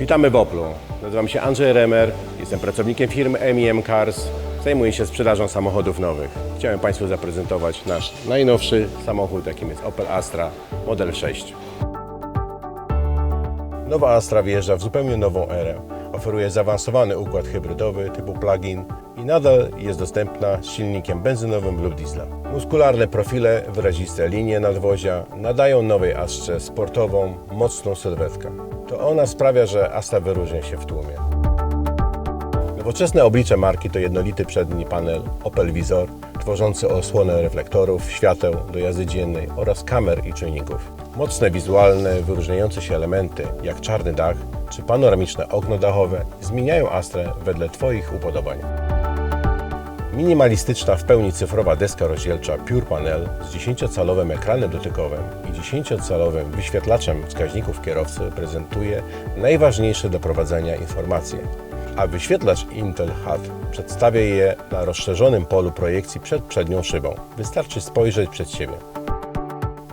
Witamy w Oplu. Nazywam się Andrzej Remer, jestem pracownikiem firmy MEM Cars. Zajmuję się sprzedażą samochodów nowych. Chciałem Państwu zaprezentować nasz najnowszy samochód, jakim jest Opel Astra Model 6. Nowa Astra wjeżdża w zupełnie nową erę. Oferuje zaawansowany układ hybrydowy typu plug-in i nadal jest dostępna z silnikiem benzynowym lub diesla. Muskularne profile, wyraziste linie nadwozia nadają nowej Astrze sportową, mocną sylwetkę. To ona sprawia, że Astra wyróżnia się w tłumie. Nowoczesne oblicze marki to jednolity przedni panel Opel Visor, tworzący osłonę reflektorów, świateł do jazdy dziennej oraz kamer i czujników. Mocne wizualne, wyróżniające się elementy, jak czarny dach czy panoramiczne okno dachowe, zmieniają Astrę wedle Twoich upodobań. Minimalistyczna, w pełni cyfrowa deska rozdzielcza Pure Panel z 10-calowym ekranem dotykowym i 10-calowym wyświetlaczem wskaźników kierowcy prezentuje najważniejsze do prowadzenia informacje, a wyświetlacz Intel HUD przedstawia je na rozszerzonym polu projekcji przed przednią szybą. Wystarczy spojrzeć przed siebie.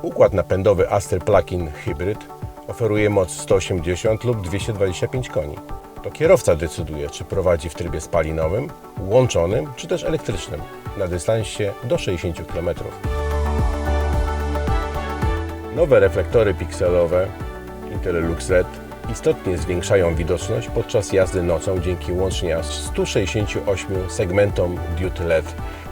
Układ napędowy Astra Plug-in Hybrid oferuje moc 180 lub 225 koni. To kierowca decyduje, czy prowadzi w trybie spalinowym, łączonym czy też elektrycznym na dystansie do 60 km. Nowe reflektory pikselowe Intel Lux LED istotnie zwiększają widoczność podczas jazdy nocą dzięki łącznie aż 168 segmentom diod LED,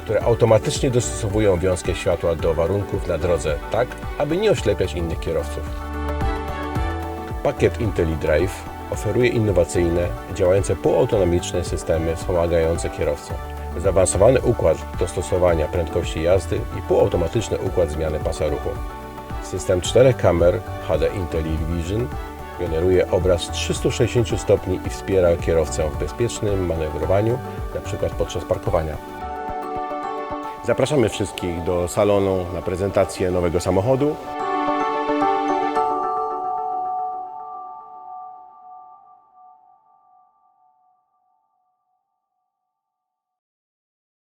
które automatycznie dostosowują wiązkę światła do warunków na drodze tak, aby nie oślepiać innych kierowców. Pakiet IntelliDrive oferuje innowacyjne, działające półautonomiczne systemy wspomagające kierowcę. Zaawansowany układ dostosowania prędkości jazdy i półautomatyczny układ zmiany pasa ruchu. System czterech kamer HD IntelliVision generuje obraz 360 stopni i wspiera kierowcę w bezpiecznym manewrowaniu, np. podczas parkowania. Zapraszamy wszystkich do salonu na prezentację nowego samochodu.